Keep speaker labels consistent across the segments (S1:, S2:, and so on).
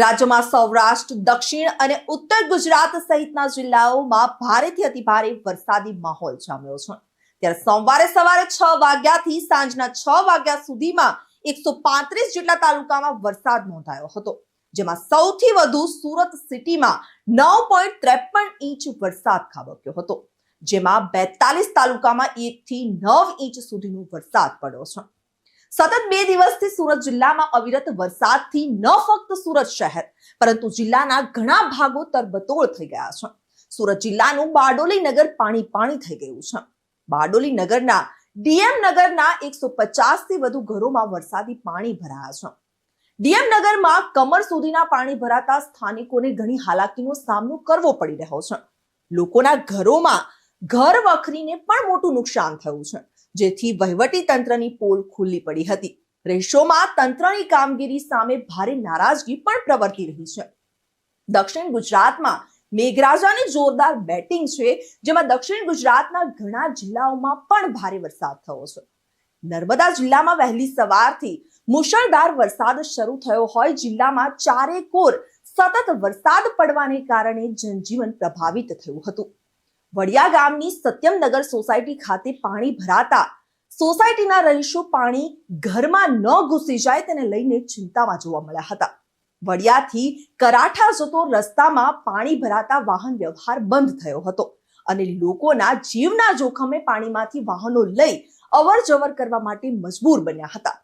S1: રાજ્યમાં સૌરાષ્ટ્ર, દક્ષિણ અને ઉત્તર ગુજરાત સહિતના જિલ્લાઓમાં ભારેથી અતિભારે વરસાદી માહોલ જામ્યો છે. ત્યારે સોમવારે સવારે છ વાગ્યાથી સાંજના છ વાગ્યા સુધીમાં એકસો પાંત્રીસ જેટલા તાલુકામાં વરસાદ નોંધાયો હતો, જેમાં સૌથી વધુ સુરત સિટીમાં નવ પોઈન્ટ ત્રેપન ઇંચ વરસાદ ખાબક્યો હતો, જેમાં બેતાલીસ તાલુકામાં એકથી નવ ઇંચ સુધીનો વરસાદ પડ્યો છે. સતત બે દિવસથી સુરત જિલ્લામાં અવિરત વરસાદથી ન ફક્ત સુરત શહેર, પરંતુ જિલ્લાના ઘણા ભાગો તરબતોળ થઈ ગયા છે. સુરત જિલ્લાનું બારડોલી નગર પાણી પાણી થઈ ગયું છે. બારડોલી નગરના ડીએમ નગરના એકસો થી વધુ ઘરોમાં વરસાદી પાણી ભરાયા છે. ડીએમ નગરમાં કમર સુધીના પાણી ભરાતા સ્થાનિકોને ઘણી હાલાકીનો સામનો કરવો પડી રહ્યો છે. લોકોના ઘરોમાં ઘર વખરીને પણ મોટું નુકસાન થયું છે. જેથી વહીવટી તંત્રની પોલ ખુલ્લી પડી હતી. રેશોમાં તંત્રની કામગીરી સામે ભારે નારાજગી પણ પ્રવર્તી રહી છે. દક્ષિણ ગુજરાતમાં મેઘરાજાની જોરદાર બેટિંગ છે, જેમાં દક્ષિણ ગુજરાતના ઘણા જિલ્લાઓમાં પણ ભારે વરસાદ થયો છે. નર્મદા જિલ્લામાં વહેલી સવારથી મુશળધાર વરસાદ શરૂ થયો હોય જિલ્લામાં ચારે કોર સતત વરસાદ પડવાને કારણે જનજીવન પ્રભાવિત થયું હતું. વડિયા ગામની સત્યમનગર સોસાયટી ખાતે પાણી ભરાતા સોસાયટીના રહીશો પાણી ઘરમાં ન ઘૂસી જાય તેને લઈને ચિંતામાં જોવા મળ્યા હતા. વડિયાથી કરાઠા જતો રસ્તામાં પાણી ભરાતા વાહન વ્યવહાર બંધ થયો હતો અને લોકોના જીવના જોખમે પાણીમાંથી વાહનો લઈ અવર જવર કરવા માટે મજબૂર બન્યા હતા.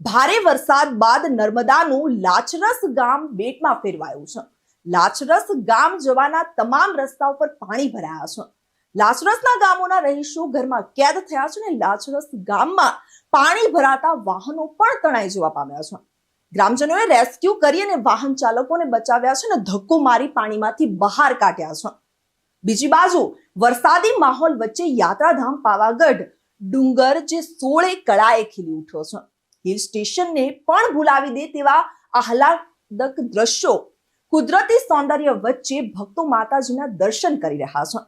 S1: ભારે વરસાદ બાદ નર્મદાનું લાચરસ ગામ બેટમાં ફેરવાયું છે. લાચરસ ગામ જવાના તમામ રસ્તા ઉપર પાણી ભરાયા છે. લાચરસના ગામોના રહીશો ઘરમાં કેદ થયા છે અને લાચરસ ગામમાં પાણી ભરાતા વાહનો પણ તણાઈ જવા પામ્યા છે. ગ્રામજનોએ રેસ્ક્યુ કરી અને વાહન ચાલકોને બચાવ્યા છે અને ધક્કો મારી પાણીમાંથી બહાર કાઢ્યા છે. બીજી બાજુ, વરસાદી માહોલ વચ્ચે યાત્રાધામ પાવાગઢ, ડુંગર જે સોળે કળાએ ખીલી ઉઠ્યો છે. હિલ સ્ટેશનને પણ ભૂલાવી દે તેવા આહલાદક દ્રશ્યો કુદરતી સૌંદર્ય વચ્ચે ભક્તો માતાજીના દર્શન કરી રહ્યા છે.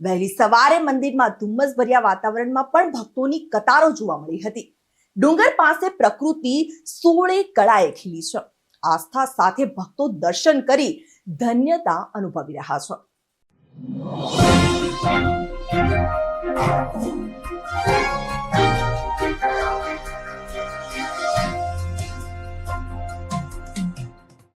S1: વહેલી સવારે મંદિરમાં ધુમ્મસ ભર્યા વાતાવરણમાં પણ ભક્તોની કતારો જોવા મળી હતી. ડુંગર પાસે પ્રકૃતિ સોળે કળાએ ખીલી છે. આસ્થા સાથે ભક્તો દર્શન કરી ધન્યતા અનુભવી રહ્યા છે.